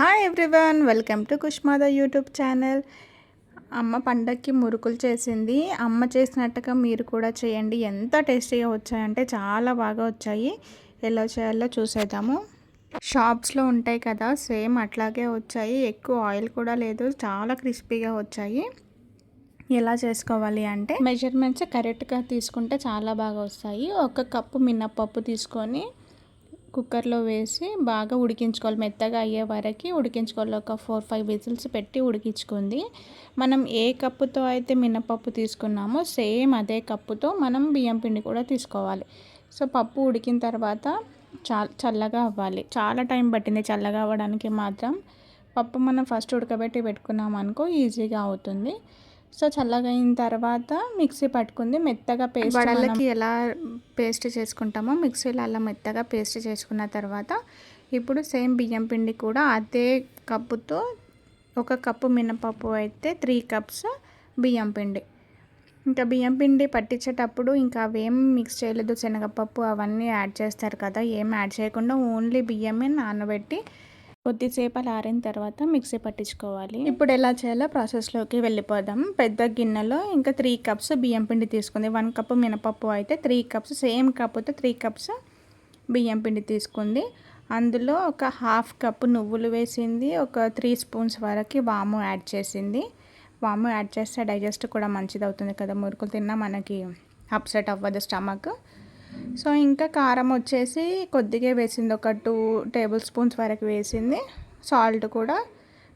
Hi everyone welcome to కుష్మాద YouTube channel అమ్మ పండక్కి మురుకులు చేసింది. అమ్మ చేసినట్టుగా మీరు కూడా చేయండి. ఎంత టేస్టీగా వచ్చాయంటే చాలా బాగా వచ్చాయి. ఎలా చేయాలో చూసేద్దాము. షాప్స్లో ఉంటాయి కదా సేమ్ అట్లాగే వచ్చాయి. ఎక్కువ ఆయిల్ కూడా లేదు చాలా క్రిస్పీగా వచ్చాయి. ఎలా చేసుకోవాలి అంటే? మెజర్మెంట్స్ కరెక్ట్గా తీసుకుంటే చాలా బాగా వస్తాయి. ఒక కప్పు మినప్పప్పు తీసుకొని కుక్కర్లో వేసి బాగా ఉడికించుకోవాలి. మెత్తగా అయ్యే వరకు ఉడికించుకోవాలి. ఒక ఫోర్ ఫైవ్ విజిల్స్ పెట్టి ఉడికించుకుంది. మనం ఏ కప్పుతో అయితే మినపప్పు తీసుకున్నామో సేమ్ అదే కప్పుతో మనం బియ్యం పిండి కూడా తీసుకోవాలి. సో పప్పు ఉడికిన తర్వాత చా చల్లగా అవ్వాలి. చాలా టైం పట్టింది చల్లగా అవ్వడానికి మాత్రం. పప్పు మనం ఫస్ట్ ఉడకబెట్టి పెట్టుకున్నాం అనుకో ఈజీగా అవుతుంది. సో చల్లగా అయిన తర్వాత మిక్సీ పట్టుకుంది. మెత్తగా పేస్ట్ వడలకి ఎలా పేస్ట్ చేసుకుంటామో మిక్సీలో అలా మెత్తగా పేస్ట్ చేసుకున్న తర్వాత ఇప్పుడు సేమ్ బియ్యం పిండి కూడా అదే కప్పుతో ఒక కప్పు మినపప్పు అయితే త్రీ కప్స్ బియ్యం పిండి. ఇంకా బియ్యం పిండి పట్టించేటప్పుడు ఇంకా అవేం మిక్స్ చేయలేదు. శనగపప్పు అవన్నీ యాడ్ చేస్తారు కదా ఏం యాడ్ చేయకుండా ఓన్లీ బియ్యమే నానబెట్టి కొద్దిసేపు అలా ఆరిన తర్వాత మిక్సీ పట్టించుకోవాలి. ఇప్పుడు ఎలా చేయాలో ప్రాసెస్లోకి వెళ్ళిపోదాం. పెద్ద గిన్నెలో ఇంకా త్రీ కప్స్ బియ్యం పిండి తీసుకుంది. వన్ కప్ మినపప్పు అయితే త్రీ కప్స్ సేమ్ కప్తో త్రీ కప్స్ బియ్యం పిండి తీసుకుంది. అందులో ఒక హాఫ్ కప్ నువ్వులు వేసింది. ఒక త్రీ స్పూన్స్ వరకు వాము యాడ్ చేసింది. వాము యాడ్ చేస్తే డైజెస్ట్ కూడా మంచిది అవుతుంది కదా. మురుకులు తిన్నా మనకి అప్సెట్ అవ్వదు స్టమక్. సో ఇంకా కారం వచ్చేసి కొద్దిగా వేసింది. ఒక టూ టేబుల్ స్పూన్స్ వరకు వేసింది. సాల్ట్ కూడా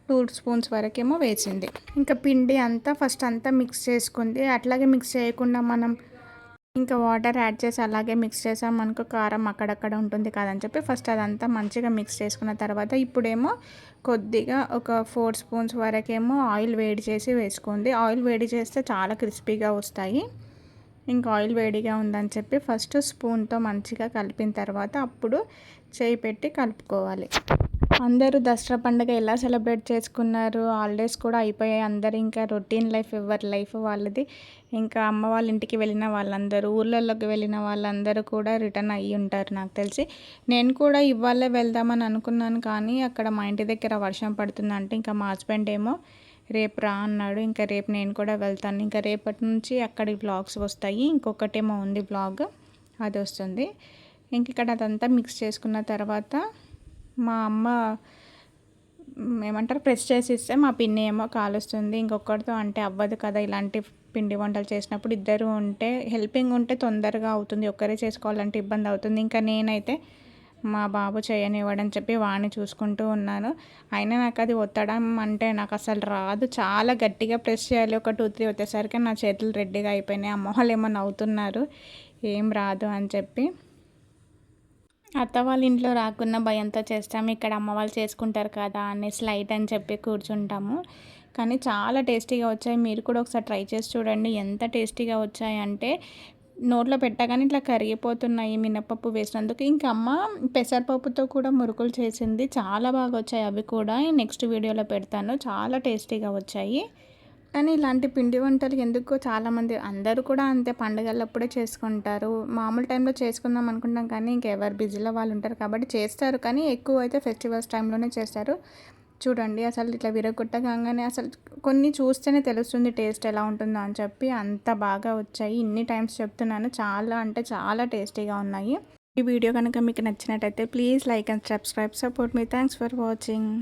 టూ స్పూన్స్ వరకేమో వేసింది. ఇంకా పిండి అంతా ఫస్ట్ అంతా మిక్స్ చేసుకుంది. అట్లాగే మిక్స్ చేయకుండా మనం ఇంకా వాటర్ యాడ్ చేసి అలాగే మిక్స్ చేసాం మనకు కారం అక్కడక్కడ ఉంటుంది కదని చెప్పి ఫస్ట్ అదంతా మంచిగా మిక్స్ చేసుకున్న తర్వాత ఇప్పుడేమో కొద్దిగా ఒక ఫోర్ స్పూన్స్ వరకేమో ఆయిల్ వేడి చేసి వేసుకుంది ఆయిల్ వేడి చేస్తే చాలా క్రిస్పీగా వస్తాయి. ఇంకా ఆయిల్ వేడిగా ఉందని చెప్పి ఫస్ట్ స్పూన్తో మంచిగా కలిపిన తర్వాత అప్పుడు చేయి పెట్టి కలుపుకోవాలి. అందరూ దసరా పండుగ ఎలా సెలబ్రేట్ చేసుకున్నారు? హాలిడేస్ కూడా అయిపోయాయి. అందరు ఇంకా రొటీన్ లైఫ్ ఎవరి లైఫ్ వాళ్ళది? ఇంకా అమ్మ వాళ్ళ ఇంటికి వెళ్ళిన వాళ్ళందరూ ఊళ్ళల్లోకి వెళ్ళిన వాళ్ళందరూ కూడా రిటర్న్ అయ్యి ఉంటారు నాకు తెలిసి. నేను కూడా ఇవాళే వెళ్దామని అనుకున్నాను కానీ అక్కడ మా ఇంటి దగ్గర వర్షం పడుతుందంటే ఇంకా మా హస్బెండ్ ఏమో రేపు రా అన్నాడు. ఇంకా రేపు నేను కూడా వెళ్తాను. ఇంకా రేపటి నుంచి అక్కడి బ్లాగ్స్ వస్తాయి. ఇంకొకటేమో ఉంది బ్లాగ్ అది వస్తుంది. ఇంక ఇక్కడ అదంతా మిక్స్ చేసుకున్న తర్వాత మా అమ్మ ఏమంటారు? ప్రెస్ చేసి ఇస్తే మా పిన్ని ఏమో కాలుస్తుంది. ఇంకొకరితో అంటే అవ్వదు కదా ఇలాంటి పిండి వంటలు చేసినప్పుడు. ఇద్దరు ఉంటే హెల్పింగ్ ఉంటే తొందరగా అవుతుంది. ఒక్కరే చేసుకోవాలంటే ఇబ్బంది అవుతుంది. ఇంకా నేనైతే మా బాబు చేయనివ్వడని చెప్పి వాడిని చూసుకుంటూ ఉన్నాను. అయినా నాకు అది ఒత్తడం అంటే నాకు అసలు రాదు. చాలా గట్టిగా ప్రెస్ చేయాలి. ఒక టూ త్రీ వచ్చేసరికి నా చేతులు రెడ్డిగా అయిపోయినాయి. అమ్మ వాళ్ళు ఏమో నవ్వుతున్నారు. ఏం రాదు అని చెప్పి. అత్త వాళ్ళ ఇంట్లో రాకున్న భయంతో చేస్తాము ఇక్కడ అమ్మ వాళ్ళు చేసుకుంటారు కదా అనేసి లైట్ అని చెప్పి కూర్చుంటాము. కానీ చాలా టేస్టీగా వచ్చాయి. మీరు కూడా ఒకసారి ట్రై చేసి చూడండి. ఎంత టేస్టీగా వచ్చాయంటే నోట్లో పెట్టగానే ఇట్లా కరిగిపోతున్నాయి మినపప్పు వేసినందుకు. ఇంకా అమ్మ పెసరపప్పుతో కూడా మురుకులు చేసింది. చాలా బాగా వచ్చాయి అవి కూడా. నెక్స్ట్ వీడియోలో పెడతాను. చాలా టేస్టీగా వచ్చాయి. కానీ ఇలాంటి పిండి వంటలు ఎందుకో చాలామంది అందరూ కూడా అంతే పండగలప్పుడే చేసుకుంటారు. మామూలు టైంలో చేసుకుందాం అనుకుంటాం కానీ ఇంకెవరు బిజీలో వాళ్ళు ఉంటారు కాబట్టి చేస్తారు. కానీ ఎక్కువ అయితే ఫెస్టివల్స్ టైంలోనే చేస్తారు. చూడండి అసలు ఇట్లా విరగొట్టగానే అసలు కొన్ని చూస్తేనే తెలుస్తుంది టేస్ట్ ఎలా ఉంటుందో అని చెప్పి అంత బాగా వచ్చాయి. ఇన్ని టైమ్స్ చెప్తున్నాను. చాలా అంటే చాలా టేస్టీగా ఉన్నాయి. ఈ వీడియో కనుక మీకు నచ్చినట్టయితే please like and subscribe. Support me. Thanks for watching.